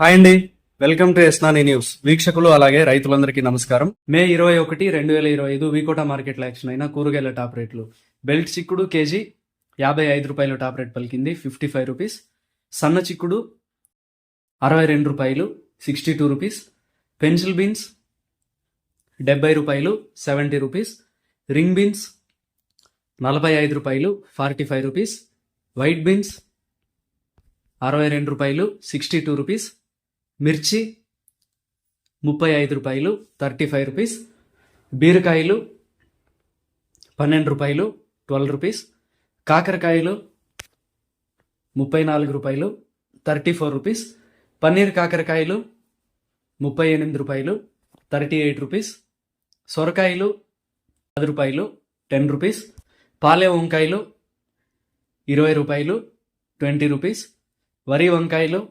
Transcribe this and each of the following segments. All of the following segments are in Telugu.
హాయ్ అండి. వెల్కమ్ టు ఎస్నాని న్యూస్. వీక్షకులు అలాగే రైతులందరికీ నమస్కారం. మే ఇరవై ఒకటి రెండు వేల ఇరవై ఐదు వీకోట మార్కెట్లో యాక్షన్ అయిన కూరగాయల టాప్ రేట్లు. బెల్ట్ చిక్కుడు కేజీ యాభై ఐదు రూపాయలు టాప్ రేట్ పలికింది ఫిఫ్టీ ఫైవ్ రూపీస్. సన్న చిక్కుడు అరవై రెండు రూపాయలు sixty two rupees. Pencil beans డెబ్బై రూపాయలు సెవెంటీ రూపీస్. రింగ్ బీన్స్ నలభై ఐదు రూపాయలు forty five rupees. White beans అరవై రెండు రూపాయలు సిక్స్టీ టూ రూపీస్. మిర్చి ముప్పై ఐదు రూపాయలు థర్టీ ఫైవ్ రూపీస్. బీరకాయలు పన్నెండు రూపాయలు ట్వెల్వ్ రూపీస్. కాకరకాయలు ముప్పై నాలుగు రూపాయలు థర్టీ ఫోర్ రూపీస్. పన్నీర్ కాకరకాయలు ముప్పై ఎనిమిది రూపాయలు థర్టీ ఎయిట్ రూపీస్. సొరకాయలు పది రూపాయలు టెన్ రూపీస్. పాలే వంకాయలు ఇరవై రూపాయలు ట్వంటీ రూపీస్. వరి వంకాయలు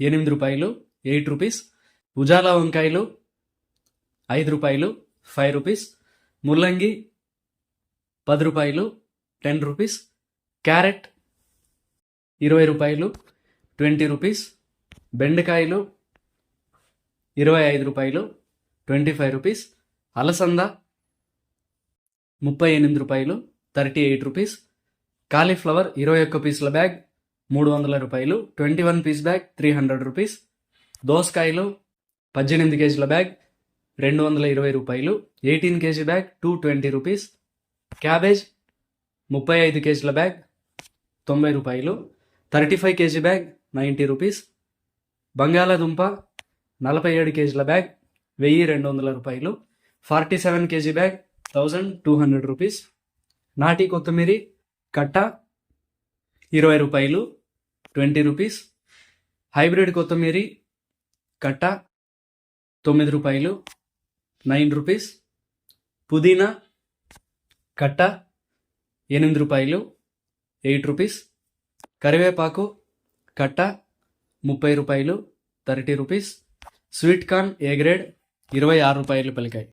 ఎనిమిది రూపాయలు ఎయిట్ రూపీస్. ఉజాలా వంకాయలు ఐదు రూపాయలు ఫైవ్ రూపీస్. ముల్లంగి పది రూపాయలు టెన్ రూపీస్. క్యారెట్ ఇరవై రూపాయలు ట్వంటీ రూపీస్. బెండకాయలు ఇరవై ఐదు రూపాయలు ట్వంటీ ఫైవ్ రూపీస్. అలసంద ముప్పై ఎనిమిది రూపాయలు థర్టీ ఎయిట్ రూపీస్. కాలీఫ్లవర్ ఇరవై ఒక్క పీసుల బ్యాగ్ మూడు వందల రూపాయలు. Twenty one piece bag three hundred rupees. దోసకాయలు పద్దెనిమిది కేజీల బ్యాగ్ రెండు వందల ఇరవై రూపాయలు. Eighteen KG bag two twenty rupees. Cabbage ముప్పై ఐదు కేజీల బ్యాగ్ తొంభై రూపాయలు. Thirty five KG bag ninety rupees. బంగాళాదుంప నలభై ఏడు కేజీల బ్యాగ్ వెయ్యి రెండు వందల రూపాయలు. Forty seven KG bag thousand two hundred rupees. నాటి కొత్తిమీరి కట్ట ఇరవై రూపాయలు. Twenty rupees. హైబ్రిడ్ కొత్తిమీరి కట్ట తొమ్మిది రూపాయలు నైన్ రూపీస్. పుదీనా కట్ట ఎనిమిది రూపాయలు ఎయిట్ రూపీస్. కరివేపాకు కట్ట ముప్పై రూపాయలు thirty rupees. Sweet corn A grade? ఇరవై ఆరు రూపాయలు పలికాయి